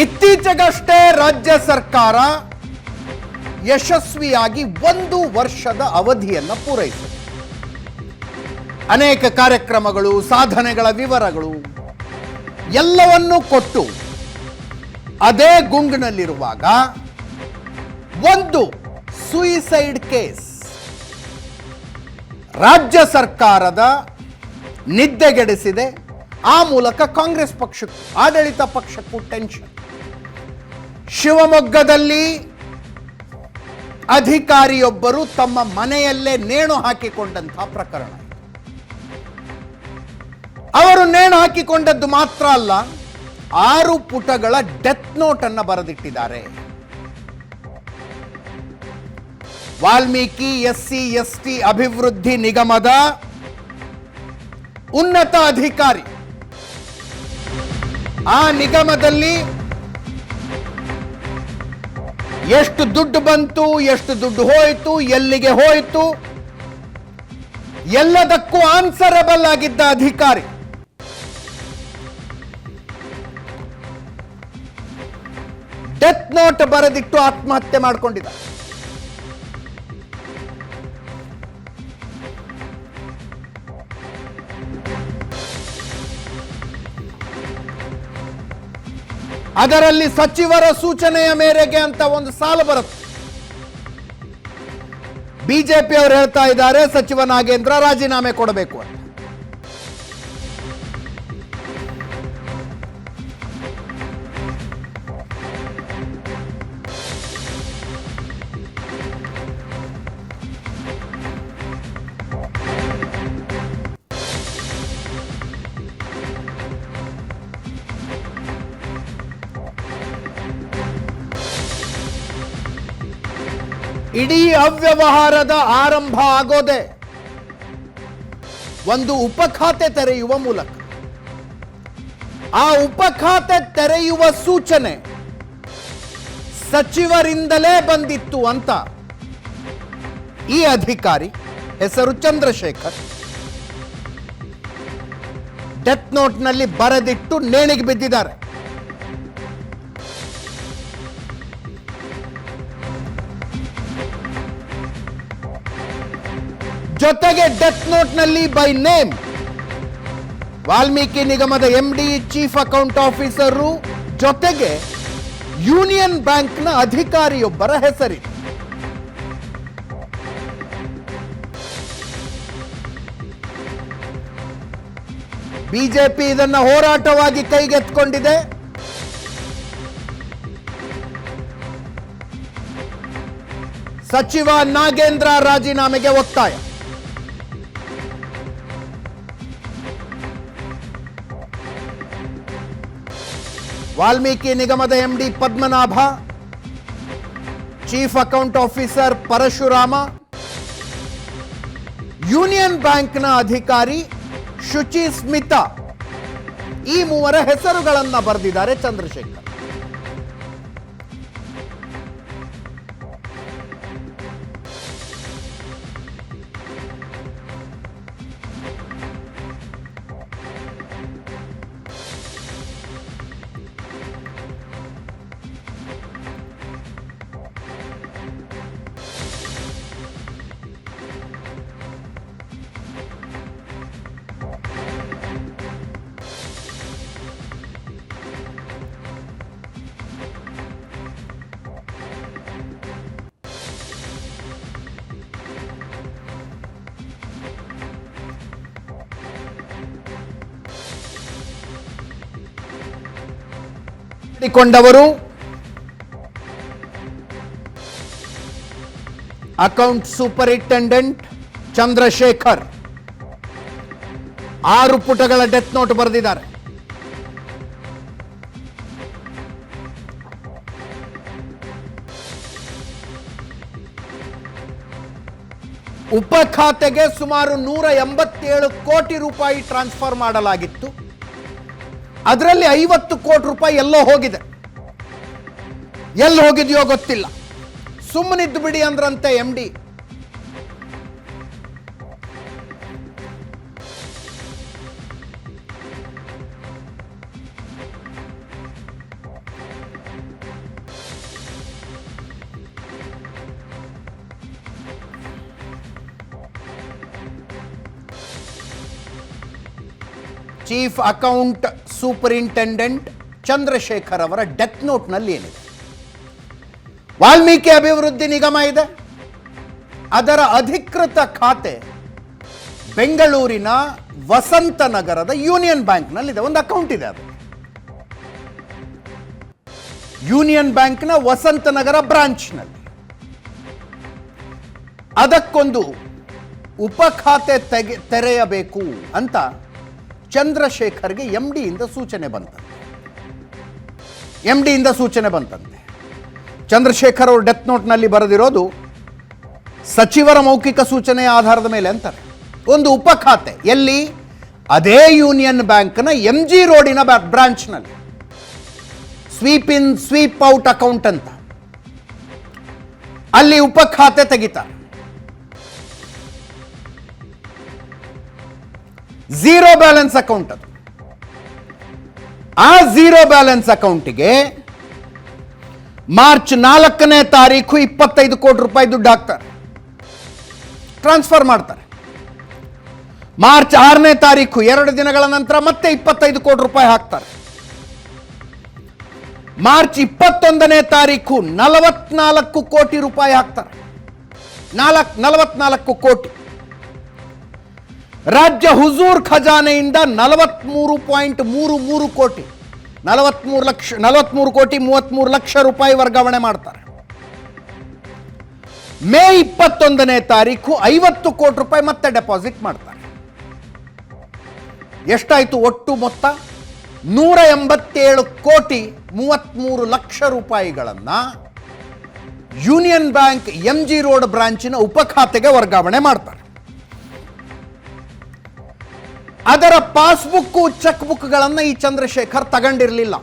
ಇತ್ತೀಚೆಗಷ್ಟೇ ರಾಜ್ಯ ಸರ್ಕಾರ ಯಶಸ್ವಿಯಾಗಿ ಒಂದು ವರ್ಷದ ಅವಧಿಯನ್ನು ಪೂರೈಸಿದೆ. ಅನೇಕ ಕಾರ್ಯಕ್ರಮಗಳು, ಸಾಧನೆಗಳ ವಿವರಗಳು ಎಲ್ಲವನ್ನೂ ಕೊಟ್ಟು ಅದೇ ಗುಂಗಿನಲ್ಲಿರುವಾಗ ಒಂದು ಸುಯಿಸೈಡ್ ಕೇಸ್ ರಾಜ್ಯ ಸರ್ಕಾರದ ನಿದ್ದೆಗೆಡಿಸಿದೆ. ಆ ಮೂಲಕ ಕಾಂಗ್ರೆಸ್ ಪಕ್ಷಕ್ಕೂ, ಆಡಳಿತ ಪಕ್ಷಕ್ಕೂ ಟೆನ್ಷನ್ ಶಿವಮೊಗ್ಗದಲ್ಲಿ ಅಧಿಕಾರಿಯೊಬ್ಬರು ತಮ್ಮ ಮನೆಯಲ್ಲೇ ನೇಣು ಹಾಕಿಕೊಂಡಂತಹ ಪ್ರಕರಣ. ಅವರು ನೇಣು ಹಾಕಿಕೊಂಡದ್ದು ಮಾತ್ರ ಅಲ್ಲ, ಆರು ಪುಟಗಳ ಡೆತ್ ನೋಟ್ ಅನ್ನು ಬರೆದಿಟ್ಟಿದ್ದಾರೆ. ವಾಲ್ಮೀಕಿ, ಎಸ್ಸಿ, ಎಸ್ಟಿ ಅಭಿವೃದ್ಧಿ ನಿಗಮದ ಉನ್ನತ ಅಧಿಕಾರಿ. ಆ ನಿಗಮದಲ್ಲಿ ಎಷ್ಟು ದುಡ್ಡು ಬಂತು, ಎಷ್ಟು ದುಡ್ಡು ಹೋಯಿತು, ಎಲ್ಲಿಗೆ ಹೋಯಿತು? ಎಲ್ಲದಕ್ಕೂ ಆನ್ಸರಬಲ್ ಆಗಿದ್ದ ಅಧಿಕಾರಿ. ಡೆತ್ ನೋಟ್ ಬರೆದಿಟ್ಟು ಆತ್ಮಹತ್ಯೆ ಮಾಡಿಕೊಂಡಿದ್ದ. ಅದರಲ್ಲಿ ಸಚಿವರ ಸೂಚನೆಯ ಮೇರೆಗೆ ಅಂತ ಒಂದು ಸಾಲು ಬರುತ್ತೆ. ಬಿಜೆಪಿ ಅವರು ಹೇಳ್ತಾ ಇದ್ದಾರೆ, ಸಚಿವ ನಾಗೇಂದ್ರ ರಾಜೀನಾಮೆ ಕೊಡಬೇಕು ಅಂತ. ಇಡೀ ಅವ್ಯವಹಾರದ ಆರಂಭ ಆಗೋದೆ ಒಂದು ಉಪಖಾತೆ ತೆರೆಯುವ ಮೂಲಕ. ಆ ಉಪಖಾತೆ ತೆರೆಯುವ ಸೂಚನೆ ಸಚಿವರಿಂದಲೇ ಬಂದಿತ್ತು ಅಂತ ಈ ಅಧಿಕಾರಿ ಹೆಸರು ಚಂದ್ರಶೇಖರ್ ಡೆತ್ ನೋಟ್ನಲ್ಲಿ ಬರೆದಿಟ್ಟು ನೇಣಿಗೆ ಬಿದ್ದಿದ್ದಾರೆ. ಜೊತೆಗೆ ಡೆತ್ ನೋಟ್ನಲ್ಲಿ ಬೈ ನೇಮ್. ವಾಲ್ಮೀಕಿ ನಿಗಮದ ಎಂಡಿ ಚೀಫ್ ಅಕೌಂಟ್ ಆಫೀಸರು ಜೊತೆಗೆ ಯೂನಿಯನ್ ಬ್ಯಾಂಕ್ನ ಅಧಿಕಾರಿಯೊಬ್ಬರ ಹೆಸರಿದೆ ಬಿಜೆಪಿ ಇದನ್ನ ಹೋರಾಟವಾಗಿ ಕೈಗೆತ್ಕೊಂಡಿದೆ ಸಚಿವ ನಾಗೇಂದ್ರ ರಾಜೀನಾಮೆಗೆ ಒತ್ತಾಯ. ವಾಲ್ಮೀಕಿ ನಿಗಮದ MD Padmanabha chief account officer Parashurama union ಬ್ಯಾಂಕ್ನ ಅಧಿಕಾರಿ ಶುಚಿ ಸ್ಮಿತಾ ಈ ಮೂವರ ಹೆಸರುಗಳನ್ನು ಬರೆದಿದ್ದಾರೆ ಚಂದ್ರಶೇಖರ್. ಮಾಡಿಕೊಂಡವರು ಅಕೌಂಟ್ ಸೂಪರಿಂಟೆಂಡೆಂಟ್ ಚಂದ್ರಶೇಖರ್. ಆರು ಪುಟಗಳ ಡೆತ್ ನೋಟ್ ಬರೆದಿದ್ದಾರೆ. ಉಪ ಖಾತೆಗೆ ಸುಮಾರು ನೂರ ಎಂಬತ್ತೇಳು ಕೋಟಿ ರೂಪಾಯಿ ಟ್ರಾನ್ಸ್ಫರ್ ಮಾಡಲಾಗಿತ್ತು. ಅದರಲ್ಲಿ ಐವತ್ತು ಕೋಟಿ ರೂಪಾಯಿ ಎಲ್ಲೋ ಹೋಗಿದೆ. ಎಲ್ಲಿ ಹೋಗಿದೆಯೋ ಗೊತ್ತಿಲ್ಲ. ಸುಮ್ಮನಿದ್ದು ಬಿಡಿ ಅಂದ್ರಂತೆ M D chief account superintendent Chandrashekar ಅವರ ಡೆತ್ ನೋಟ್ನಲ್ಲಿ ಏನಿದೆ? ವಾಲ್ಮೀಕಿ ಅಭಿವೃದ್ಧಿ ನಿಗಮ ಇದೆ. ಅದರ ಅಧಿಕೃತ ಖಾತೆ ಬೆಂಗಳೂರಿನ ವಸಂತ ನಗರದ ಯೂನಿಯನ್ ಬ್ಯಾಂಕ್ನಲ್ಲಿದೆ. ಒಂದು ಅಕೌಂಟ್ ಇದೆ ಅದು. ಯೂನಿಯನ್ ಬ್ಯಾಂಕ್ನ ವಸಂತ ನಗರ ಬ್ರಾಂಚ್ನಲ್ಲಿ. ಅದಕ್ಕೊಂದು ಉಪಖಾತೆ ತೆಗೆ ತೆರೆಯಬೇಕು ಅಂತ ಚಂದ್ರಶೇಖರ್ಗೆ ಎಂ ಡಿಯಿಂದ ಸೂಚನೆ ಬಂತಂತೆ. ಎಂ ಡಿಯಿಂದ ಸೂಚನೆ ಬಂತಂತೆ. ಚಂದ್ರಶೇಖರ್ ಅವರು ಡೆತ್ ನೋಟ್ನಲ್ಲಿ ಬರೆದಿರೋದು ಸಚಿವರ ಮೌಖಿಕ ಸೂಚನೆಯ ಆಧಾರದ ಮೇಲೆ ಅಂತಾರೆ. ಒಂದು ಉಪಖಾತೆ ಎಲ್ಲಿ? ಅದೇ ಯೂನಿಯನ್ ಬ್ಯಾಂಕ್ನ ಎಂ ಜಿ ರೋಡಿನ branch ಬ್ರಾಂಚ್ನಲ್ಲಿ. Sweep in, sweep out account ಅಂತ. ಅಲ್ಲಿ ಉಪಖಾತೆ ತೆಗಿತಾರೆ. ಝೀರೋ ಬ್ಯಾಲೆನ್ಸ್ ಅಕೌಂಟ್ ಅದು. ಆ ಝೀರೋ ಬ್ಯಾಲೆನ್ಸ್ ಅಕೌಂಟಿಗೆ ಮಾರ್ಚ್ ನಾಲ್ಕನೇ ತಾರೀಕು ಇಪ್ಪತ್ತೈದು ಕೋಟಿ ರೂಪಾಯಿ ದುಡ್ಡು ಹಾಕ್ತಾರೆ. ಟ್ರಾನ್ಸ್ಫರ್ ಮಾಡ್ತಾರೆ. ಮಾರ್ಚ್ ಆರನೇ ತಾರೀಕು ಎರಡು ದಿನಗಳ ನಂತರ ಮತ್ತೆ ಇಪ್ಪತ್ತೈದು ಕೋಟಿ ರೂಪಾಯಿ ಹಾಕ್ತಾರೆ. ಮಾರ್ಚ್ ಇಪ್ಪತ್ತೊಂದನೇ ತಾರೀಕು ನಲವತ್ನಾಲ್ಕು ಕೋಟಿ ರೂಪಾಯಿ ಹಾಕ್ತಾರೆ. ನಾಲ್ಕು ನಲವತ್ನಾಲ್ಕು ಕೋಟಿ. ರಾಜ್ಯ ಹುಜೂರ್ ಖಜಾನೆಯಿಂದ ನಲವತ್ತ್ಮೂರು ಪಾಯಿಂಟ್ ಮೂರು ಮೂರು ಕೋಟಿ, ನಲವತ್ಮೂರು ಲಕ್ಷ, ನಲವತ್ಮೂರು ಕೋಟಿ ಮೂವತ್ಮೂರು ಲಕ್ಷ ರೂಪಾಯಿ ವರ್ಗಾವಣೆ ಮಾಡ್ತಾರೆ. ಮೇ ಇಪ್ಪತ್ತೊಂದನೇ ತಾರೀಕು ಐವತ್ತು ಕೋಟಿ ರೂಪಾಯಿ ಮತ್ತೆ ಡೆಪಾಸಿಟ್ ಮಾಡ್ತಾರೆ. ಎಷ್ಟಾಯಿತು ಒಟ್ಟು ಮೊತ್ತ? ನೂರ ಎಂಬತ್ತೇಳು ಕೋಟಿ ಮೂವತ್ತ್ಮೂರು ಲಕ್ಷ ರೂಪಾಯಿಗಳನ್ನು Union Bank M G road ಬ್ರಾಂಚಿನ ಉಪಖಾತೆಗೆ ವರ್ಗಾವಣೆ ಮಾಡ್ತಾರೆ. ಅದರ ಪಾಸ್ಬುಕ್ ಚೆಕ್ ಬುಕ್ಗಳನ್ನು ಈ ಚಂದ್ರಶೇಖರ್ ತಗೊಂಡಿರಲಿಲ್ಲ.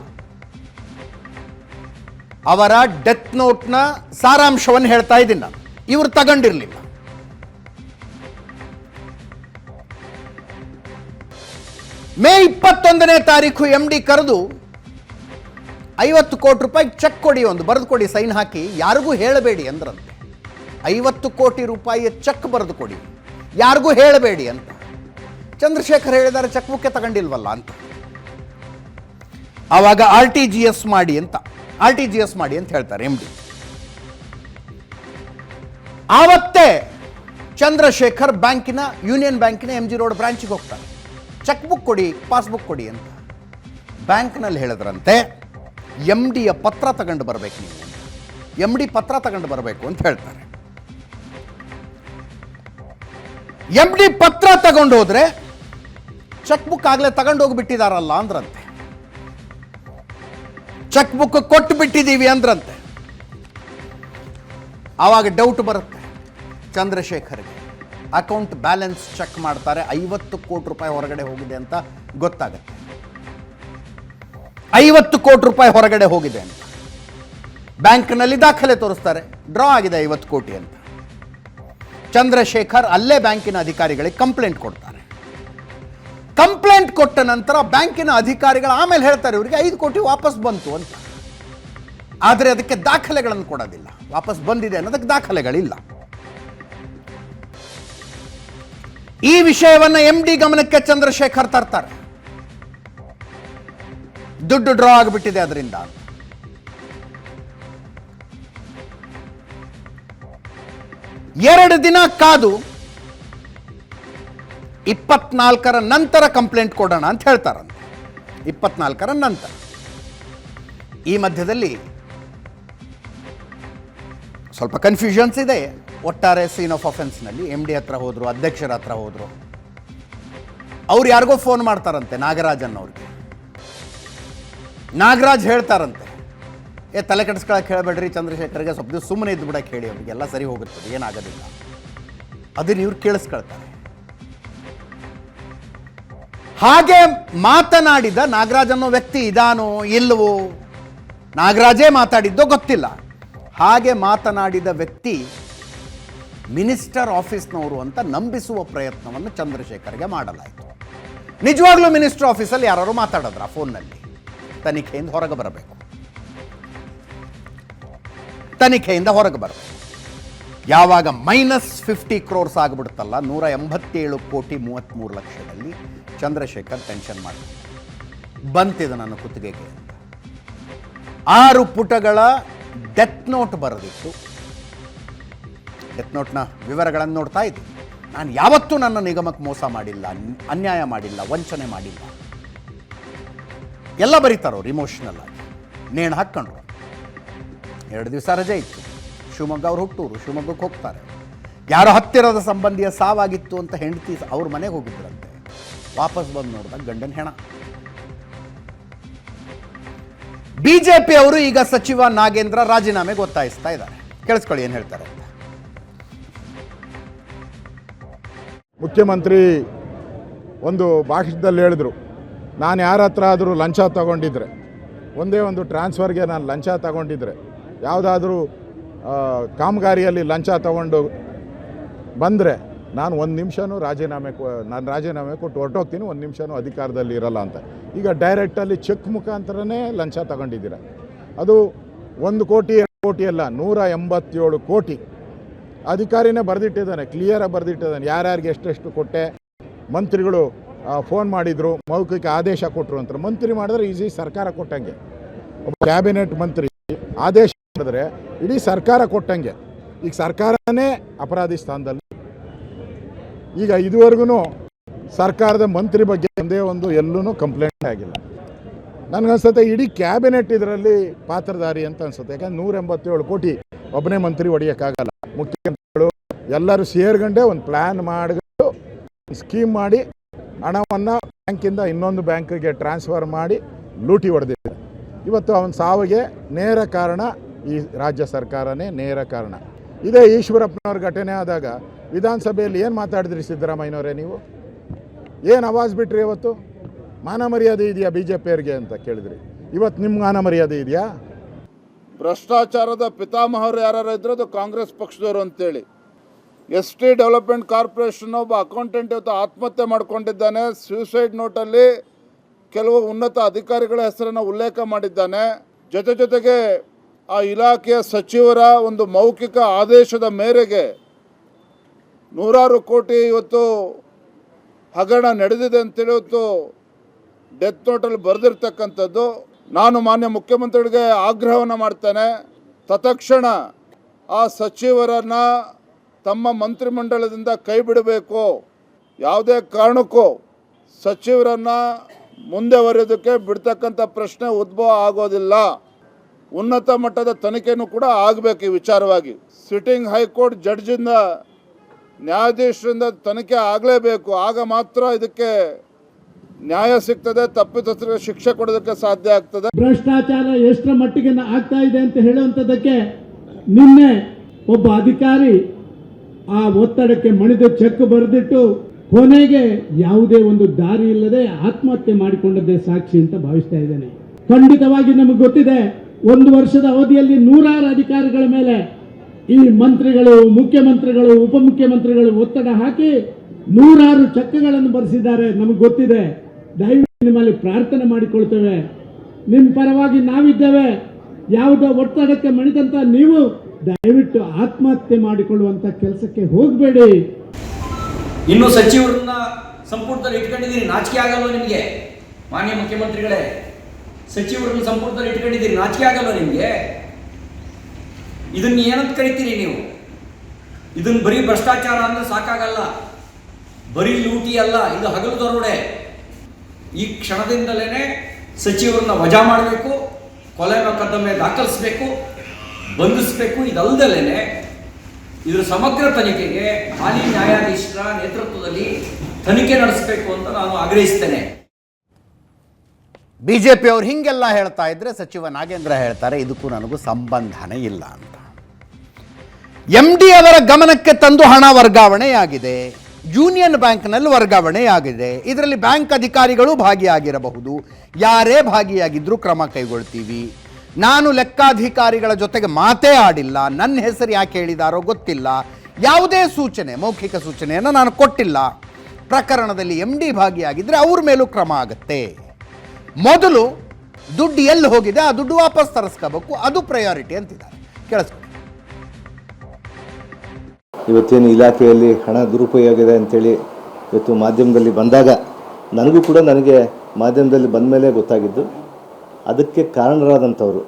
ಅವರ ಡೆತ್ ನೋಟ್ನ ಸಾರಾಂಶವನ್ನು ಹೇಳ್ತಾ ಇದ್ದೀನಿ ನಾನು. ಇವರು ತಗೊಂಡಿರಲಿಲ್ಲ. ಮೇ ಇಪ್ಪತ್ತೊಂದನೇ ತಾರೀಕು ಎಂ ಡಿ ಕರೆದು ಐವತ್ತು ಕೋಟಿ ರೂಪಾಯಿ ಚೆಕ್ ಕೊಡಿ ಒಂದು, ಬರೆದು ಕೊಡಿ, ಸೈನ್ ಹಾಕಿ, ಯಾರಿಗೂ ಹೇಳಬೇಡಿ ಅಂದ್ರಂತೆ. ಐವತ್ತು ಕೋಟಿ ರೂಪಾಯಿಯ ಚೆಕ್ ಬರೆದು ಕೊಡಿ. ಯಾರಿಗೂ ಹೇಳಬೇಡಿ ಅಂತ. ಚಂದ್ರಶೇಖರ್ ಹೇಳಿದ್ದಾರೆ, ಚೆಕ್ ಬುಕ್ಕೆ ತಗೊಂಡಿಲ್ವಲ್ಲ ಅಂತ. ಆವಾಗ ಆರ್ ಟಿ ಜಿ ಎಸ್ ಮಾಡಿ ಅಂತ, ಆರ್ ಟಿ ಜಿ ಎಸ್ ಮಾಡಿ ಅಂತ ಹೇಳ್ತಾರೆ ಎಂ ಡಿ. ಆವತ್ತೇ ಚಂದ್ರಶೇಖರ್ ಬ್ಯಾಂಕಿನ, ಯೂನಿಯನ್ ಬ್ಯಾಂಕಿನ ಎಂ ಜಿ ರೋಡ್ ಬ್ರಾಂಚಿಗೆ ಹೋಗ್ತಾರೆ. ಚೆಕ್ ಬುಕ್ ಕೊಡಿ, ಪಾಸ್ಬುಕ್ ಕೊಡಿ ಅಂತ. ಬ್ಯಾಂಕ್ನಲ್ಲಿ ಹೇಳಿದ್ರಂತೆ, ಎಂ ಡಿಯ ಪತ್ರ ತಗೊಂಡು ಬರಬೇಕು ನೀವು ಎಂ ಡಿ ಪತ್ರ ತಗೊಂಡು ಬರಬೇಕು ಅಂತ ಹೇಳ್ತಾರೆ. ಎಂ ಡಿ ಪತ್ರ ತಗೊಂಡು ಹೋದ್ರೆ ಚೆಕ್ ಬುಕ್ ಆಗಲೇ ತಗೊಂಡು ಹೋಗ್ಬಿಟ್ಟಿದಾರಲ್ಲ ಅಂದ್ರಂತೆ. ಚೆಕ್ ಬುಕ್ ಕೊಟ್ಟು ಬಿಟ್ಟಿದ್ದೀವಿ ಅಂದ್ರಂತೆ. ಆವಾಗ ಡೌಟ್ ಬರುತ್ತೆ ಚಂದ್ರಶೇಖರ್ಗೆ. ಅಕೌಂಟ್ ಬ್ಯಾಲೆನ್ಸ್ ಚೆಕ್ ಮಾಡ್ತಾರೆ, ಐವತ್ತು ಕೋಟಿ ರೂಪಾಯಿ ಹೊರಗಡೆ ಹೋಗಿದೆ ಅಂತ ಗೊತ್ತಾಗುತ್ತೆ. ಐವತ್ತು ಕೋಟಿ ರೂಪಾಯಿ ಹೊರಗಡೆ ಹೋಗಿದೆ ಅಂತ. ಬ್ಯಾಂಕ್ನಲ್ಲಿ ದಾಖಲೆ ತೋರಿಸ್ತಾರೆ, ಡ್ರಾ ಆಗಿದೆ ಐವತ್ತು ಕೋಟಿ ಅಂತ. ಚಂದ್ರಶೇಖರ್ ಅಲ್ಲೇ ಬ್ಯಾಂಕಿನ ಅಧಿಕಾರಿಗಳಿಗೆ ಕಂಪ್ಲೇಂಟ್ ಕೊಡ್ತಾರೆ ಕಂಪ್ಲೇಂಟ್ ಕೊಟ್ಟ ನಂತರ ಬ್ಯಾಂಕಿನ ಅಧಿಕಾರಿಗಳು ಆಮೇಲೆ ಹೇಳ್ತಾರೆ, ಇವರಿಗೆ ಐದು ಕೋಟಿ ವಾಪಸ್ ಬಂತು ಅಂತ. ಆದರೆ ಅದಕ್ಕೆ ದಾಖಲೆಗಳನ್ನು ಕೊಡೋದಿಲ್ಲ. ವಾಪಸ್ ಬಂದಿದೆ ಅನ್ನೋದಕ್ಕೆ ದಾಖಲೆಗಳಿಲ್ಲ. ಈ ವಿಷಯವನ್ನ ಎಂ ಡಿ ಗಮನಕ್ಕೆ ಚಂದ್ರಶೇಖರ್ ತರ್ತಾರೆ. ದುಡ್ಡು ಡ್ರಾ ಆಗಿಬಿಟ್ಟಿದೆ ಅದರಿಂದ. ಎರಡು ದಿನ ಕಾದು ಇಪ್ಪತ್ನಾಲ್ಕರ ನಂತರ ಕಂಪ್ಲೇಂಟ್ ಕೊಡೋಣ ಅಂತ ಹೇಳ್ತಾರಂತೆ. ಇಪ್ಪತ್ನಾಲ್ಕರ ನಂತರ. ಈ ಮಧ್ಯದಲ್ಲಿ ಸ್ವಲ್ಪ ಕನ್ಫ್ಯೂಷನ್ಸ್ ಇದೆ. ಒಟ್ಟಾರೆ ಸೀನ್ ಆಫ್ ಅಫೆನ್ಸ್ನಲ್ಲಿ ಎಂ ಡಿ ಹತ್ರ ಹೋದ್ರು, ಅಧ್ಯಕ್ಷರ ಹತ್ರ ಹೋದ್ರು. ಅವ್ರು ಯಾರಿಗೋ ಫೋನ್ ಮಾಡ್ತಾರಂತೆ, ನಾಗರಾಜನ್ ಅವ್ರಿಗೆ. ನಾಗರಾಜ್ ಹೇಳ್ತಾರಂತೆ, ಏ, ತಲೆ ಕೆಡಿಸ್ಕೊಳಕ್ಕೆ ಹೇಳಬೇಡ್ರಿ ಚಂದ್ರಶೇಖರ್ಗೆ, ಸ್ವಲ್ಪ ದಿವಸ ಸುಮ್ಮನೆ ಇದ್ದು ಬಿಡಕ್ಕೆ ಹೇಳಿ, ಅವ್ರಿಗೆಲ್ಲ ಸರಿ ಹೋಗುತ್ತದೆ, ಏನಾಗೋದಿಲ್ಲ. ಅದನ್ನ ಇವ್ರು ಕೇಳಿಸ್ಕೊಳ್ತಾರೆ. ಹಾಗೆ ಮಾತನಾಡಿದ ನಾಗರಾಜ್ ಅನ್ನೋ ವ್ಯಕ್ತಿ ಇದಾನೋ ಇಲ್ಲವೋ ನಾಗರಾಜೇ ಮಾತಾಡಿದ್ದೋ ಗೊತ್ತಿಲ್ಲ. ಹಾಗೆ ಮಾತನಾಡಿದ ವ್ಯಕ್ತಿ ಮಿನಿಸ್ಟರ್ ಆಫೀಸ್ನವರು ಅಂತ ನಂಬಿಸುವ ಪ್ರಯತ್ನವನ್ನು ಚಂದ್ರಶೇಖರ್ಗೆ ಮಾಡಲಾಯಿತು. ನಿಜವಾಗ್ಲೂ ಮಿನಿಸ್ಟರ್ ಆಫೀಸಲ್ಲಿ ಯಾರು ಮಾತಾಡಿದ್ರ ಫೋನ್ನಲ್ಲಿ? ತನಿಖೆಯಿಂದ ಹೊರಗೆ ಬರಬೇಕು. ತನಿಖೆಯಿಂದ ಹೊರಗೆ ಬರಬೇಕು. ಯಾವಾಗ ಮೈನಸ್ ಫಿಫ್ಟಿ ಕ್ರೋರ್ಸ್ ಆಗಿಬಿಡುತ್ತಲ್ಲ, ನೂರ ಎಂಬತ್ತೇಳು ಕೋಟಿ ಮೂವತ್ತ್ಮೂರು ಲಕ್ಷದಲ್ಲಿ ಚಂದ್ರಶೇಖರ್ ಟೆನ್ಷನ್ ಮಾಡಿ. ಬಂತಿದೆ ನನ್ನ ಕುತ್ತಿಗೆಗೆ ಆರು ಪುಟಗಳ ಡೆತ್ ನೋಟ್ ಬರೆದಿತ್ತು. ಡೆತ್ ನೋಟ್ನ ವಿವರಗಳನ್ನು ನೋಡ್ತಾ ಇದ್ದೆ. ನಾನು ಯಾವತ್ತೂ ನನ್ನ ನಿಗಮಕ್ಕೆ ಮೋಸ ಮಾಡಿಲ್ಲ, ಅನ್ಯಾಯ ಮಾಡಿಲ್ಲ, ವಂಚನೆ ಮಾಡಿಲ್ಲ. ಎಲ್ಲ ಬರೀತಾರೋರು ಇಮೋಷನಲ್ ಆಗಿ. ನೇಣು ಹಾಕ್ಕೊಂಡ್ರು. ಎರಡು ದಿವಸ ರಜೆ ಇತ್ತು. ಶಿವಮೊಗ್ಗ ಅವ್ರು ಹುಟ್ಟೂರು, ಶಿವಮೊಗ್ಗಕ್ಕೆ ಹೋಗ್ತಾರೆ. ಯಾರೋ ಹತ್ತಿರದ ಸಂಬಂಧಿಯ ಸಾವಾಗಿತ್ತು ಅಂತ ಹೆಂಡತಿ ಅವ್ರ ಮನೆಗೆ ಹೋಗಿದ್ರಂತೆ. ವಾಪಸ್ ಬಂದು ನೋಡಿದಾಗ ಗಂಡನ ಹೆಣ. ಬಿಜೆಪಿ ಅವರು ಈಗ ಸಚಿವ ನಾಗೇಂದ್ರ ರಾಜೀನಾಮೆಗೆ ಒತ್ತಾಯಿಸ್ತಾ ಇದ್ದಾರೆ. ಕೇಳಿಸ್ಕೊಳ್ಳಿ ಏನು ಹೇಳ್ತಾರೆ ಮುಖ್ಯಮಂತ್ರಿ ಒಂದು ಭಾಷಣದಲ್ಲಿ ಹೇಳಿದರು, ನಾನು ಯಾರ ಹತ್ರ ಆದರೂ ಲಂಚ ತಗೊಂಡಿದ್ರೆ, ಒಂದೇ ಒಂದು ಟ್ರಾನ್ಸ್ಫರ್ಗೆ ನಾನು ಲಂಚ ತಗೊಂಡಿದ್ರೆ, ಯಾವುದಾದ್ರೂ ಕಾಮಗಾರಿಯಲ್ಲಿ ಲಂಚ ತಗೊಂಡು ಬಂದರೆ ನಾನು ಒಂದು ನಿಮಿಷನೂ ರಾಜೀನಾಮೆ ನಾನು ರಾಜೀನಾಮೆ ಕೊಟ್ಟು ಹೊರಟೋಗ್ತೀನಿ, ಒಂದು ನಿಮಿಷನೂ ಅಧಿಕಾರದಲ್ಲಿ ಇರಲ್ಲ ಅಂತ. ಈಗ ಡೈರೆಕ್ಟಲ್ಲಿ ಚೆಕ್ ಮುಖಾಂತರನೇ ಲಂಚ ತಗೊಂಡಿದ್ದೀರ. ಅದು ಒಂದು ಕೋಟಿ, ಎರಡು ಕೋಟಿ ಅಲ್ಲ, ನೂರ ಎಂಬತ್ತೇಳು ಕೋಟಿ. ಅಧಿಕಾರಿನೇ ಬರೆದಿಟ್ಟಿದ್ದಾನೆ ಕ್ಲಿಯರಾಗಿ ಬರೆದಿಟ್ಟಿದ್ದಾನೆ, ಯಾರ್ಯಾರಿಗೆ ಎಷ್ಟೆಷ್ಟು ಕೊಟ್ಟೆ. ಮಂತ್ರಿಗಳು ಫೋನ್ ಮಾಡಿದರು, ಮೌಖಿಕ ಆದೇಶ ಕೊಟ್ಟರು ಅಂತ. ಮಂತ್ರಿ ಮಾಡಿದ್ರೆ ಈಸಿ ಸರ್ಕಾರ ಕೊಟ್ಟಂಗೆ. ಒಬ್ಬ ಕ್ಯಾಬಿನೆಟ್ ಮಂತ್ರಿ ಆದೇಶ ಮಾಡಿದ್ರೆ ಇಡೀ ಸರ್ಕಾರ ಕೊಟ್ಟಂಗೆ. ಈಗ ಸರ್ಕಾರನೇ ಅಪರಾಧಿ ಸ್ಥಾನದಲ್ಲಿ. ಈಗ ಇದುವರೆಗೂ ಸರ್ಕಾರದ ಮಂತ್ರಿ ಬಗ್ಗೆ ಒಂದೇ ಒಂದು ಎಲ್ಲೂ ಕಂಪ್ಲೇಂಟ್ ಆಗಿಲ್ಲ. ನನಗನ್ಸುತ್ತೆ ಇಡೀ ಕ್ಯಾಬಿನೆಟ್ ಇದರಲ್ಲಿ ಪಾತ್ರಧಾರಿ ಅಂತ ಅನ್ಸುತ್ತೆ. ಯಾಕಂದ್ರೆ ನೂರ ಎಂಬತ್ತೇಳು ಕೋಟಿ ಒಬ್ಬನೇ ಮಂತ್ರಿ ಹೊಡಿಯೋಕ್ಕಾಗಲ್ಲ ಮುಖ್ಯಮಂತ್ರಿಗಳು ಎಲ್ಲರೂ ಸೇರ್ಗಂಡೆ ಒಂದು ಪ್ಲ್ಯಾನ್ ಮಾಡಿಕೊಂಡು ಸ್ಕೀಮ್ ಮಾಡಿ ಹಣವನ್ನು ಬ್ಯಾಂಕಿಂದ ಇನ್ನೊಂದು ಬ್ಯಾಂಕಿಗೆ ಟ್ರಾನ್ಸ್ಫರ್ ಮಾಡಿ ಲೂಟಿ ಹೊಡೆದಿದ್ದಾರೆ. ಇವತ್ತು ಅವನ ಸಾವಿಗೆ ನೇರ ಕಾರಣ ಈ ರಾಜ್ಯ ಸರ್ಕಾರನೇ ನೇರ ಕಾರಣ. ಇದೇ ಈಶ್ವರಪ್ಪನವ್ರ ಘಟನೆ ಆದಾಗ ವಿಧಾನಸಭೆಯಲ್ಲಿ ಏನು ಮಾತಾಡಿದ್ರಿ ಸಿದ್ದರಾಮಯ್ಯನವರೇ ನೀವು? ಏನು ಅವಾಜ್ ಬಿಟ್ರಿ ಇವತ್ತು ಮಾನ ಮರ್ಯಾದೆ ಇದೆಯಾ ಬಿ ಜೆ ಪಿಯವ್ರಿಗೆ ಅಂತ ಕೇಳಿದ್ರಿ. ಇವತ್ತು ನಿಮ್ಮ ಮಾನ ಮರ್ಯಾದೆ ಇದೆಯಾ? ಭ್ರಷ್ಟಾಚಾರದ ಪಿತಾಮಹರು ಯಾರು ಇದ್ರೆ ಅದು ಕಾಂಗ್ರೆಸ್ ಪಕ್ಷದವರು ಅಂತೇಳಿ. ಎಸ್ ಟಿ ಡೆವಲಪ್ಮೆಂಟ್ ಕಾರ್ಪೊರೇಷನ್ ಒಬ್ಬ ಅಕೌಂಟೆಂಟ್ ಇವತ್ತು ಆತ್ಮಹತ್ಯೆ ಮಾಡ್ಕೊಂಡಿದ್ದಾನೆ. ಸ್ಯೂಸೈಡ್ ನೋಟಲ್ಲಿ ಕೆಲವು ಉನ್ನತ ಅಧಿಕಾರಿಗಳ ಹೆಸರನ್ನು ಉಲ್ಲೇಖ ಮಾಡಿದ್ದಾನೆ. ಜೊತೆ ಜೊತೆಗೆ ಆ ಇಲಾಖೆಯ ಸಚಿವರ ಒಂದು ಮೌಖಿಕ ಆದೇಶದ ಮೇರೆಗೆ ನೂರಾರು ಕೋಟಿ ಇವತ್ತು ಹಗರಣ ನಡೆದಿದೆ ಅಂತೇಳಿ ಇವತ್ತು ಡೆತ್ ನೋಟಲ್ಲಿ ಬರೆದಿರ್ತಕ್ಕಂಥದ್ದು. ನಾನು ಮಾನ್ಯ ಮುಖ್ಯಮಂತ್ರಿಗಳಿಗೆ ಆಗ್ರಹವನ್ನು ಮಾಡ್ತೇನೆ. ತತ್ಕ್ಷಣ ಆ ಸಚಿವರನ್ನು ತಮ್ಮ ಮಂತ್ರಿಮಂಡಲದಿಂದ ಕೈ ಬಿಡಬೇಕು. ಯಾವುದೇ ಕಾರಣಕ್ಕೂ ಸಚಿವರನ್ನು ಮುಂದೆ ಬರೆಯೋದಕ್ಕೆ ಬಿಡ್ತಕ್ಕಂಥ ಪ್ರಶ್ನೆ ಉದ್ಭವ ಆಗೋದಿಲ್ಲ. ಉನ್ನತ ಮಟ್ಟದ ತನಿಖೆಯೂ ಕೂಡ ಆಗಬೇಕು ಈ ವಿಚಾರವಾಗಿ. ಸಿಟ್ಟಿಂಗ್ ಹೈಕೋರ್ಟ್ ಜಡ್ಜಿಂದ, ನ್ಯಾಯಾಧೀಶರಿಂದ ತನಿಖೆ ಆಗಲೇಬೇಕು. ಆಗ ಮಾತ್ರ ಇದಕ್ಕೆ ನ್ಯಾಯ ಸಿಗ್ತದೆ, ತಪ್ಪಿತಸ್ಥರಿಗೆ ಶಿಕ್ಷೆ ಕೊಡೋದಕ್ಕೆ ಸಾಧ್ಯ ಆಗ್ತದೆ. ಭ್ರಷ್ಟಾಚಾರ ಎಷ್ಟರ ಮಟ್ಟಿಗೆ ಆಗ್ತಾ ಇದೆ ಅಂತ ಹೇಳುವಂಥದ್ದಕ್ಕೆ ನಿನ್ನೆ ಒಬ್ಬ ಅಧಿಕಾರಿ ಆ ಒತ್ತಡಕ್ಕೆ ಮಣಿದು ಚೆಕ್ ಬರೆದಿಟ್ಟು ಕೊನೆಗೆ ಯಾವುದೇ ಒಂದು ದಾರಿ ಇಲ್ಲದೆ ಆತ್ಮಹತ್ಯೆ ಮಾಡಿಕೊಂಡದ್ದೇ ಸಾಕ್ಷಿ ಅಂತ ಭಾವಿಸ್ತಾ ಇದ್ದೇನೆ. ಖಂಡಿತವಾಗಿ ನಮಗೆ ಗೊತ್ತಿದೆ ಒಂದು ವರ್ಷದ ಅವಧಿಯಲ್ಲಿ ನೂರಾರು ಅಧಿಕಾರಿಗಳ ಮೇಲೆ ಈ ಮಂತ್ರಿಗಳು, ಮುಖ್ಯಮಂತ್ರಿಗಳು, ಉಪಮುಖ್ಯಮಂತ್ರಿಗಳು ಒತ್ತಡ ಹಾಕಿ ನೂರಾರು ಚಕ್ಕೆಗಳನ್ನು ಬರೆಸಿದ್ದಾರೆ. ನಮಗೆ ಗೊತ್ತಿದೆ. ದಯವಿಟ್ಟು ನಿಮ್ಮಲ್ಲಿ ಪ್ರಾರ್ಥನೆ ಮಾಡಿಕೊಳ್ತೇವೆ. ನಿಮ್ಮ ಪರವಾಗಿ ನಾವಿದ್ದೇವೆ. ಯಾವುದೋ ಒತ್ತಡಕ್ಕೆ ಮಣಿದಂತ ನೀವು ದಯವಿಟ್ಟು ಆತ್ಮಹತ್ಯೆ ಮಾಡಿಕೊಳ್ಳುವಂತ ಕೆಲಸಕ್ಕೆ ಹೋಗಬೇಡಿ. ಇನ್ನು ಸಚಿವರನ್ನ ಸಂಪುಟದಲ್ಲಿ ಇಟ್ಕೊಂಡಿದ್ದೀರಿ ನಾಚಿಕೆ ಆಗಲ್ವ ನಿಮಗೆ? ಮಾನ್ಯ ಮುಖ್ಯಮಂತ್ರಿಗಳೇ. ಸಚಿವರನ್ನ ಸಂಪುಟದಲ್ಲಿ ಇಟ್ಕೊಂಡಿದ್ದೀರಿ, ನಾಚಿಕೆ ಆಗಲ್ಲ ನಿಮಗೆ? ಇದನ್ನ ಏನಂತ ಕರಿತೀರಿ ನೀವು? ಇದನ್ನ ಬರೀ ಭ್ರಷ್ಟಾಚಾರ ಅಂದ್ರೆ ಸಾಕಾಗಲ್ಲ. ಬರೀ ಲೂಟಿ ಅಲ್ಲ, ಇದು ಹಗಲು ದರೋಡೆ. ಈ ಕ್ಷಣದಿಂದಲೇ ಸಚಿವರನ್ನ ವಜಾ ಮಾಡಬೇಕು, ಕೊಲೆ ಮೊಕದ್ದಮೆ ದಾಖಲಿಸಬೇಕು, ಬಂಧಿಸಬೇಕು ಇದಲ್ದಲೇ ಇದರ ಸಮಗ್ರ ತನಿಖೆಗೆ ಹಾಲಿ ನ್ಯಾಯಾಧೀಶರ ನೇತೃತ್ವದಲ್ಲಿ ತನಿಖೆ ನಡೆಸಬೇಕು ಅಂತ ನಾನು ಆಗ್ರಹಿಸ್ತೇನೆ. ಬಿ ಜೆ ಪಿಯವ್ರು ಹಿಂಗೆಲ್ಲ ಹೇಳ್ತಾ ಇದ್ದರೆ ಸಚಿವ ನಾಗೇಂದ್ರ ಹೇಳ್ತಾರೆ ಇದಕ್ಕೂ ನನಗೂ ಸಂಬಂಧನೇ ಇಲ್ಲ ಅಂತ. ಎಂ ಡಿ ಅವರ ಗಮನಕ್ಕೆ ತಂದು ಹಣ ವರ್ಗಾವಣೆಯಾಗಿದೆ, ಯೂನಿಯನ್ ಬ್ಯಾಂಕ್ನಲ್ಲಿ ವರ್ಗಾವಣೆಯಾಗಿದೆ, ಇದರಲ್ಲಿ ಬ್ಯಾಂಕ್ ಅಧಿಕಾರಿಗಳು ಭಾಗಿಯಾಗಿರಬಹುದು, ಯಾರೇ ಭಾಗಿಯಾಗಿದ್ದರೂ ಕ್ರಮ ಕೈಗೊಳ್ತೀವಿ. ನಾನು ಲೆಕ್ಕಾಧಿಕಾರಿಗಳ ಜೊತೆಗೆ ಮಾತೇ ಆಡಿಲ್ಲ, ನನ್ನ ಹೆಸರು ಯಾಕೆ ಹೇಳಿದಾರೋ ಗೊತ್ತಿಲ್ಲ, ಯಾವುದೇ ಸೂಚನೆ, ಮೌಖಿಕ ಸೂಚನೆಯನ್ನು ನಾನು ಕೊಟ್ಟಿಲ್ಲ. ಪ್ರಕರಣದಲ್ಲಿ ಎಂ ಡಿ ಭಾಗಿಯಾಗಿದ್ದರೆ ಅವ್ರ ಮೇಲೂ ಕ್ರಮ ಆಗುತ್ತೆ. ಮೊದಲು ದುಡ್ಡು ಎಲ್ಲಿ ಹೋಗಿದೆ, ಆ ದುಡ್ಡು ವಾಪಸ್ ತರಿಸ್ಕೋಬೇಕು, ಅದು ಪ್ರಯಾರಿಟಿ ಅಂತಿದ್ದಾರೆ. ಕೇಳಿಸ್ಕೊಳ್ಳಿ. ಇವತ್ತೇನು ಇಲಾಖೆಯಲ್ಲಿ ಹಣ ದುರುಪಯೋಗ ಇದೆ ಅಂತೇಳಿ ಇವತ್ತು ಮಾಧ್ಯಮದಲ್ಲಿ ಬಂದಾಗ ನನಗೂ ಕೂಡ ನನಗೆ ಮಾಧ್ಯಮದಲ್ಲಿ ಬಂದ ಮೇಲೆ ಗೊತ್ತಾಗಿದ್ದು, ಅದಕ್ಕೆ ಕಾರಣರಾದಂಥವ್ರು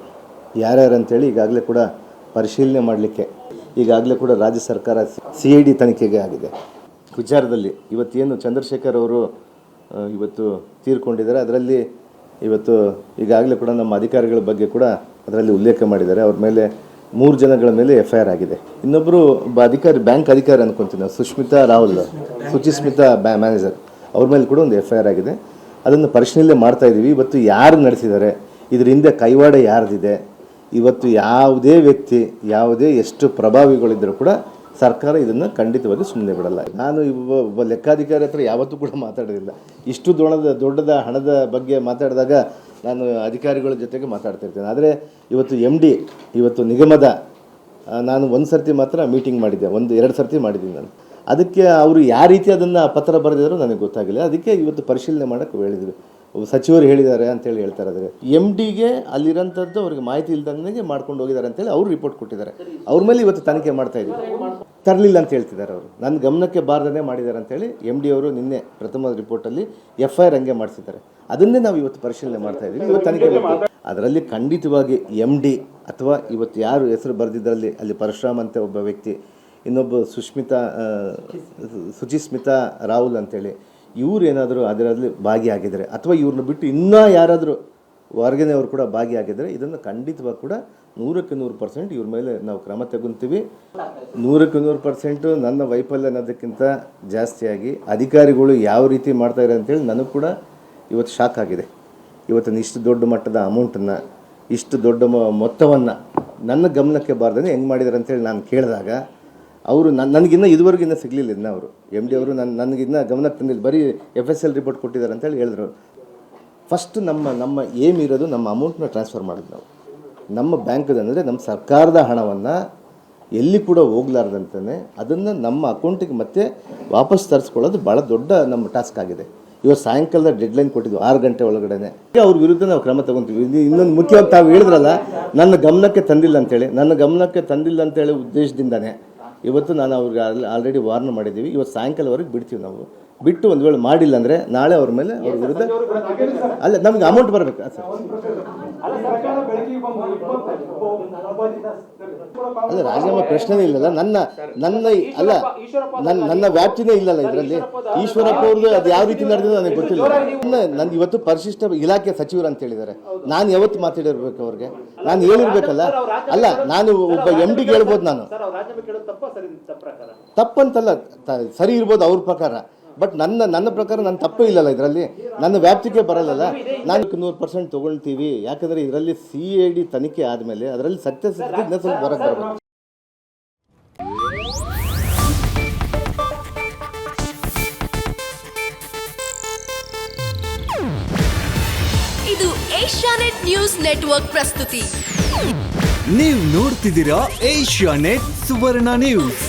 ಯಾರ್ಯಾರು ಅಂತೇಳಿ ಈಗಾಗಲೇ ಕೂಡ ಪರಿಶೀಲನೆ ಮಾಡಲಿಕ್ಕೆ, ಈಗಾಗಲೇ ಕೂಡ ರಾಜ್ಯ ಸರ್ಕಾರ ಸಿ ಐ ಡಿ ತನಿಖೆಗೆ ಆಗಿದೆ. ವಿಚಾರದಲ್ಲಿ ಇವತ್ತೇನು ಚಂದ್ರಶೇಖರ್ ಅವರು ಇವತ್ತು ತೀರ್ಕೊಂಡಿದ್ದಾರೆ, ಅದರಲ್ಲಿ ಇವತ್ತು ಈಗಾಗಲೇ ಕೂಡ ನಮ್ಮ ಅಧಿಕಾರಿಗಳ ಬಗ್ಗೆ ಕೂಡ ಅದರಲ್ಲಿ ಉಲ್ಲೇಖ ಮಾಡಿದ್ದಾರೆ. ಅವ್ರ ಮೇಲೆ ಮೂರು ಜನಗಳ ಮೇಲೆ ಎಫ್ ಐ ಆರ್ ಆಗಿದೆ. ಇನ್ನೊಬ್ಬರು ಒಬ್ಬ ಅಧಿಕಾರಿ, ಬ್ಯಾಂಕ್ ಅಧಿಕಾರಿ ಅನ್ಕೊಂತೀನಿ ನಾವು ಸುಷ್ಮಿತಾ ರಾಹುಲ್, ಸುಚಿಸ್ಮಿತಾ ಬ್ಯಾ, ಮ್ಯಾನೇಜರ್. ಅವ್ರ ಮೇಲೆ ಕೂಡ ಒಂದು ಎಫ್ ಐ ಆರ್ ಆಗಿದೆ. ಅದನ್ನು ಪರಿಶೀಲನೆ ಮಾಡ್ತಾ ಇದ್ದೀವಿ. ಇವತ್ತು ಯಾರು ನಡೆಸಿದ್ದಾರೆ, ಇದರ ಹಿಂದೆ ಕೈವಾಡ ಯಾರ್ದಿದೆ, ಇವತ್ತು ಯಾವುದೇ ವ್ಯಕ್ತಿ, ಯಾವುದೇ ಎಷ್ಟು ಪ್ರಭಾವಿಗಳಿದ್ದರೂ ಕೂಡ ಸರ್ಕಾರ ಇದನ್ನು ಖಂಡಿತವಾಗಿ ಸುಮ್ಮನೆ ಬಿಡಲ್ಲ ನಾನು ಒಬ್ಬ ಲೆಕ್ಕಾಧಿಕಾರಿ ಹತ್ರ ಯಾವತ್ತೂ ಕೂಡ ಮಾತಾಡೋದಿಲ್ಲ. ಇಷ್ಟು ದೊಡ್ಡದ ದೊಡ್ಡದ ಹಣದ ಬಗ್ಗೆ ಮಾತಾಡಿದಾಗ ನಾನು ಅಧಿಕಾರಿಗಳ ಜೊತೆಗೆ ಮಾತಾಡ್ತಾ ಇರ್ತೇನೆ. ಆದರೆ ಇವತ್ತು ಎಂ ಡಿ ಇವತ್ತು ನಿಗಮದ ನಾನು ಒಂದು ಸರ್ತಿ ಮಾತ್ರ ಮೀಟಿಂಗ್ ಮಾಡಿದ್ದೆ. ಒಂದು ಎರಡು ಸರ್ತಿ ಮಾಡಿದ್ದೀನಿ ನಾನು. ಅದಕ್ಕೆ ಅವರು ಯಾವ ರೀತಿ ಅದನ್ನು ಪತ್ರ ಬರೆದಿದ್ರು ನನಗೆ ಗೊತ್ತಾಗಿಲ್ಲ. ಅದಕ್ಕೆ ಇವತ್ತು ಪರಿಶೀಲನೆ ಮಾಡೋಕ್ಕೆ ಹೇಳಿದ್ರು. ಸಚಿವರು ಹೇಳಿದ್ದಾರೆ ಅಂತೇಳಿ ಹೇಳ್ತಾರೆ ಆದರೆ ಎಂ ಡಿಗೆ ಅಲ್ಲಿರೋಂಥದ್ದು ಅವ್ರಿಗೆ ಮಾಹಿತಿ ಇಲ್ದಂಗೆ ಮಾಡ್ಕೊಂಡು ಹೋಗಿದ್ದಾರೆ ಅಂತೇಳಿ ಅವ್ರು ರಿಪೋರ್ಟ್ ಕೊಟ್ಟಿದ್ದಾರೆ. ಅವ್ರ ಮೇಲೆ ಇವತ್ತು ತನಿಖೆ ಮಾಡ್ತಾ ಇದ್ದೀವಿ. ತರಲಿಲ್ಲ ಅಂತ ಹೇಳ್ತಿದ್ದಾರೆ ಅವರು. ನನ್ನ ಗಮನಕ್ಕೆ ಬಾರದೇ ಮಾಡಿದ್ದಾರೆ ಅಂತೇಳಿ ಎಂ ಡಿ ಅವರು ನಿನ್ನೆ ಪ್ರಥಮ ರಿಪೋರ್ಟಲ್ಲಿ ಎಫ್ ಐ ಆರ್ ಹಂಗೆ ಮಾಡಿಸಿದ್ದಾರೆ. ಅದನ್ನೇ ನಾವು ಇವತ್ತು ಪರಿಶೀಲನೆ ಮಾಡ್ತಾ ಇದ್ದೀವಿ. ಇವತ್ತು ತನಿಖೆ ಮಾಡ್ತೀವಿ. ಅದರಲ್ಲಿ ಖಂಡಿತವಾಗಿ ಎಂ ಡಿ ಅಥವಾ ಇವತ್ತು ಯಾರು ಹೆಸರು ಬರೆದಿದ್ದರಲ್ಲಿ ಅಲ್ಲಿ ಪರಶುರಾಮ್ ಅಂತ ಒಬ್ಬ ವ್ಯಕ್ತಿ, ಇನ್ನೊಬ್ಬ ಸುಷ್ಮಿತಾ ಸುಚಿಸ್ಮಿತಾ ರಾಹುಲ್ ಅಂತೇಳಿ ಇವ್ರು ಅದರಲ್ಲಿ ಭಾಗಿಯಾಗಿದ್ದಾರೆ ಅಥವಾ ಇವ್ರನ್ನ ಬಿಟ್ಟು ಇನ್ನೂ ಯಾರಾದರೂ ಹೊರಗಿನವರು ಕೂಡ ಭಾಗಿಯಾಗಿದ್ದಾರೆ ಇದನ್ನು ಖಂಡಿತವಾಗಿ ಕೂಡ ನೂರಕ್ಕೆ ನೂರು ಪರ್ಸೆಂಟ್ ಇವ್ರ ಮೇಲೆ ನಾವು ಕ್ರಮ ತಗೊಂತೀವಿ ನೂರಕ್ಕೆ ನೂರು ಪರ್ಸೆಂಟು ನನ್ನ ವೈಫಲ್ಯ ಅನ್ನೋದಕ್ಕಿಂತ ಜಾಸ್ತಿಯಾಗಿ ಅಧಿಕಾರಿಗಳು ಯಾವ ರೀತಿ ಮಾಡ್ತಾರೆ ಅಂತೇಳಿ ನನಗೆ ಕೂಡ ಇವತ್ತು ಶಾಕ್ ಆಗಿದೆ. ಇವತ್ತಿನ ಇಷ್ಟು ದೊಡ್ಡ ಮಟ್ಟದ ಅಮೌಂಟನ್ನು, ಇಷ್ಟು ದೊಡ್ಡ ಮೊತ್ತವನ್ನು ನನ್ನ ಗಮನಕ್ಕೆ ಬಾರ್ದೇ ಹೆಂಗೆ ಮಾಡಿದ್ದಾರೆ ಅಂತೇಳಿ ನಾನು ಕೇಳಿದಾಗ ಅವರು ನನ್ನ ನನಗಿನ್ನ ಇದುವರೆಗೂ ಇನ್ನೂ ಸಿಗಲಿಲ್ಲ ಇನ್ನು ಅವರು. ಎಂ ಡಿ ಅವರು ನನ್ನ ನನಗಿನ್ನ ಗಮನಕ್ಕೆ ತಂದಿಲ್ಲ. ಬರೀ ಎಫ್ ಎಸ್ ಎಲ್ ರಿಪೋರ್ಟ್ ಕೊಟ್ಟಿದ್ದಾರೆ ಅಂತೇಳಿ ಹೇಳಿದ್ರು ಫಸ್ಟ್ ನಮ್ಮ ನಮ್ಮ ಏಮ್ ಇರೋದು ನಮ್ಮ ಅಮೌಂಟ್ನ ಟ್ರಾನ್ಸ್ಫರ್ ಮಾಡೋದು ನಾವು. ನಮ್ಮ ಅಂದರೆ ನಮ್ಮ ಸರ್ಕಾರದ ಹಣವನ್ನು ಎಲ್ಲಿ ಕೂಡ ಹೋಗ್ಲಾರ್ದಂತಲೇ ಅದನ್ನು ನಮ್ಮ ಅಕೌಂಟಿಗೆ ಮತ್ತೆ ವಾಪಸ್ ತರಿಸ್ಕೊಳ್ಳೋದು ಭಾಳ ದೊಡ್ಡ ನಮ್ಮ ಟಾಸ್ಕ್ ಆಗಿದೆ. ಇವತ್ತು ಸಾಯಂಕಾಲದ ಡೆಡ್ಲೈನ್ ಕೊಟ್ಟಿದ್ದು ಆರು ಗಂಟೆ ಒಳಗಡೆ ಅವ್ರ ವಿರುದ್ಧ ನಾವು ಕ್ರಮ ತಗೊಂತೀವಿ. ಇನ್ನೊಂದು ಮುಖ್ಯವಾಗಿ ತಾವು ಹೇಳಿದ್ರಲ್ಲ, ನನ್ನ ಗಮನಕ್ಕೆ ತಂದಿಲ್ಲ ಅಂತೇಳಿ. ನನ್ನ ಗಮನಕ್ಕೆ ತಂದಿಲ್ಲ ಅಂತೇಳಿ ಉದ್ದೇಶದಿಂದಾನೆ. ಇವತ್ತು ನಾನು ಅವ್ರಿಗೆ ಆಲ್ರೆಡಿ ವಾರ್ನ್ ಮಾಡಿದ್ದೀವಿ. ಇವತ್ತು ಸಾಯಂಕಾಲವರೆಗೆ ಬಿಡ್ತೀವಿ ನಾವು. ಬಿಟ್ಟು ಒಂದು ವೇಳೆ ಮಾಡಿಲ್ಲ ಅಂದರೆ ನಾಳೆ ಅವ್ರ ಮೇಲೆ ಅವ್ರ ವಿರುದ್ಧ ಅಲ್ಲ ನಮ್ಗೆ ಅಮೌಂಟ್ ಬರಬೇಕು ಸರ್. ಅಲ್ಲ ರಾಜೀನಾಮೆ ಪ್ರಶ್ನೆನೇ ಇಲ್ಲಲ್ಲ ನನ್ನ ನನ್ನ ಅಲ್ಲ ನನ್ನ ನನ್ನ ವ್ಯಾಪ್ತಿನೇ ಇಲ್ಲಲ್ಲ ಇದರಲ್ಲಿ. ಈಶ್ವರಪ್ಪ ಅವ್ರದ್ದು ಅದು ಯಾವ ರೀತಿ ನಡೆದಿದೆ ನನಗೆ ಗೊತ್ತಿಲ್ಲ. ನನ್ನ- ಇವತ್ತು ಪರಿಶಿಷ್ಟ ಇಲಾಖೆ ಸಚಿವರು ಅಂತ ಹೇಳಿದ್ದಾರೆ. ನಾನು ಯಾವತ್ತು ಮಾತಾಡಿರ್ಬೇಕು ಅವ್ರಿಗೆ? ನಾನು ಹೇಳಿರ್ಬೇಕಲ್ಲ. ಅಲ್ಲ ನಾನು ಒಬ್ಬ ಎಂ ಡಿಗೆ ಹೇಳ್ಬೋದು ನಾನು. ತಪ್ಪಂತಲ್ಲ ಸರಿ ಇರ್ಬೋದು ಅವ್ರ ಪ್ರಕಾರ. ಬಟ್ ನನ್ನ ನನ್ನ ಪ್ರಕಾರ ನನ್ನ ತಪ್ಪು ಇಲ್ಲಲ್ಲ ಇದರಲ್ಲಿ. ನನ್ನ ವ್ಯಾಪ್ತಿಗೆ ಬರಲ್ಲಲ್ಲ. ನಾನು ನೂರು ಪರ್ಸೆಂಟ್ ತೊಗೊಳ್ತೀವಿ. ಯಾಕಂದರೆ ಇದರಲ್ಲಿ ಸಿ ಎ ಡಿ ತನಿಖೆ ಆದಮೇಲೆ ಅದರಲ್ಲಿ ಸತ್ಯ ಸತ್ಯ ಸ್ವಲ್ಪ ಹೊರಗೆ ಬರಬೇಕು. ಇದು ಏಷ್ಯಾನೆಟ್ ನ್ಯೂಸ್ ನೆಟ್ವರ್ಕ್ ಪ್ರಸ್ತುತಿ. ನೀವು ನೋಡ್ತಿದ್ದೀರಾ ಏಷ್ಯಾನೆಟ್ ಸುವರ್ಣ ನ್ಯೂಸ್.